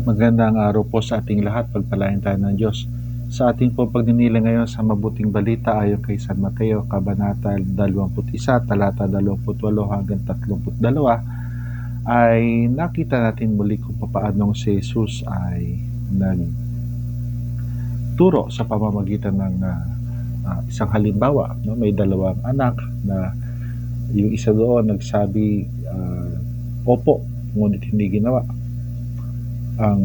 Magandang araw po sa ating lahat. Pagpalain tayo ng Diyos. Sa ating po pagninila ngayon sa mabuting balita ayon kay San Mateo, Kabanata 21, talata 28 hanggang 32, ay nakita natin muli kung paanong si Jesus ay nagturo sa pamamagitan ng uh, uh, isang halimbawa. No? May dalawang anak na yung isa doon nagsabi, uh, opo, ngunit hindi ginawa ang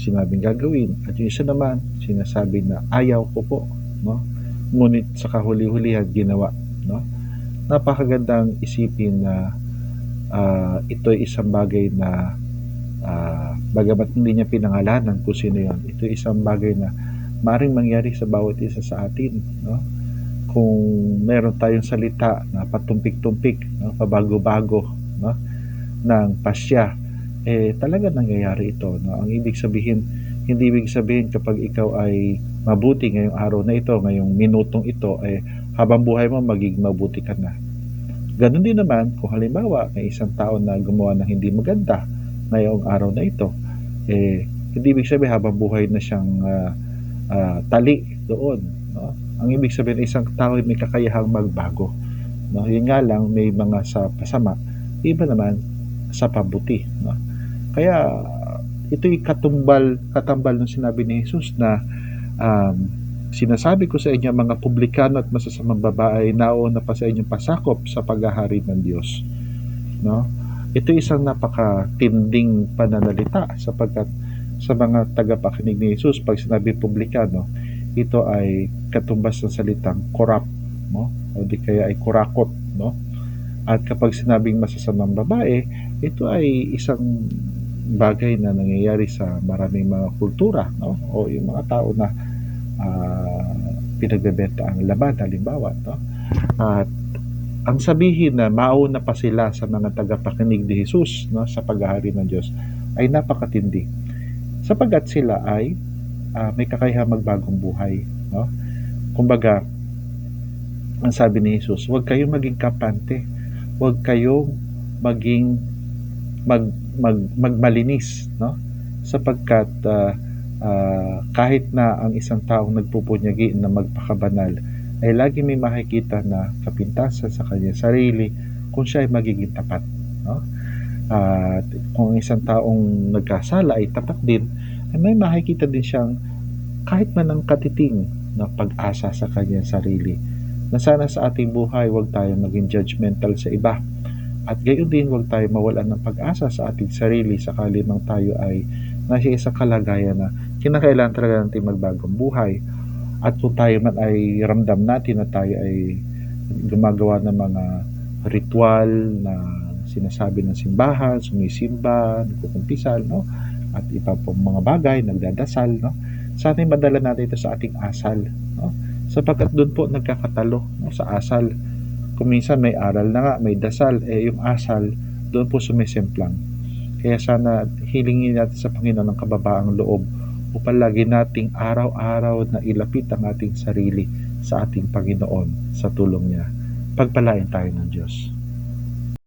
sinabing gagawin. At yung isa naman sinasabi na ayaw ko po no? Ngunit sa kahuli-hulihan ginawa no? Napakagandang isipin na uh, ito ay isang bagay na uh, bagamat hindi niya pinangalanan kung sino yon ito ay isang bagay na maring mangyari sa bawat isa sa atin no? Kung meron tayong salita na patumpik-tumpik no? Pabago-bago no? Ng pasya eh talaga nangyayari ito. No? Ang ibig sabihin, hindi ibig sabihin kapag ikaw ay mabuti ngayong araw na ito, ngayong minutong ito, eh habang buhay mo magiging mabuti ka na. Ganon din naman kung halimbawa may isang tao na gumawa ng hindi maganda ngayong araw na ito, eh hindi ibig sabihin habang buhay na siyang uh, uh, tali doon. No? Ang ibig sabihin isang tao ay may kakayahang magbago. No? Yun nga lang may mga sa pasama, iba naman sa pabuti. No? Kaya ito'y katumbal, katambal ng sinabi ni Jesus na um, sinasabi ko sa inyo mga publikano at masasamang babae nauna pa sa inyong pasakop sa paghahari ng Diyos. No? Ito isang napakatinding pananalita sapagkat sa mga tagapakinig ni Jesus pag sinabi publikano, ito ay katumbas ng salitang corrupt, no? O di kaya ay kurakot, no? At kapag sinabing masasamang babae, ito ay isang bagay na nangyayari sa maraming mga kultura no? O yung mga tao na uh, pinagbebenta ang laban halimbawa no? At ang sabihin na mauna pa sila sa mga tagapakinig ni Jesus no? Sa paghahari ng Diyos ay napakatindi. Sapagat sila ay uh, may kakayahan magbagong buhay no? Kumbaga ang sabi ni Jesus huwag kayong maging kapante huwag kayong maging mag mag, magmalinis no? Sapagkat uh, uh, kahit na ang isang taong nagpupunyagi na magpakabanal ay lagi may makikita na kapintasan sa kanyang sarili kung siya ay magiging tapat no? At uh, kung isang taong nagkasala ay tapat din ay may makikita din siyang kahit man ang katiting na pag-asa sa kanyang sarili na sana sa ating buhay huwag tayo maging judgmental sa iba at gayon din huwag tayo mawalan ng pag-asa sa ating sarili sakali mang tayo ay nasa isang kalagayan na kinakailangan talaga natin magbagong buhay. At kung tayo man ay ramdam natin na tayo ay gumagawa ng mga ritual na sinasabi ng simbahan, sumisimba, nagkukumpisal, no? At iba pong mga bagay, nagdadasal, no? Sana madala natin ito sa ating asal, no? Sapagkat doon po nagkakatalo no? sa asal kung minsan may aral na nga, may dasal, eh yung asal, doon po sumisemplang. Kaya sana hilingin natin sa Panginoon ng kababaang loob upang lagi nating araw-araw na ilapit ang ating sarili sa ating Panginoon sa tulong niya. Pagpalain tayo ng Diyos.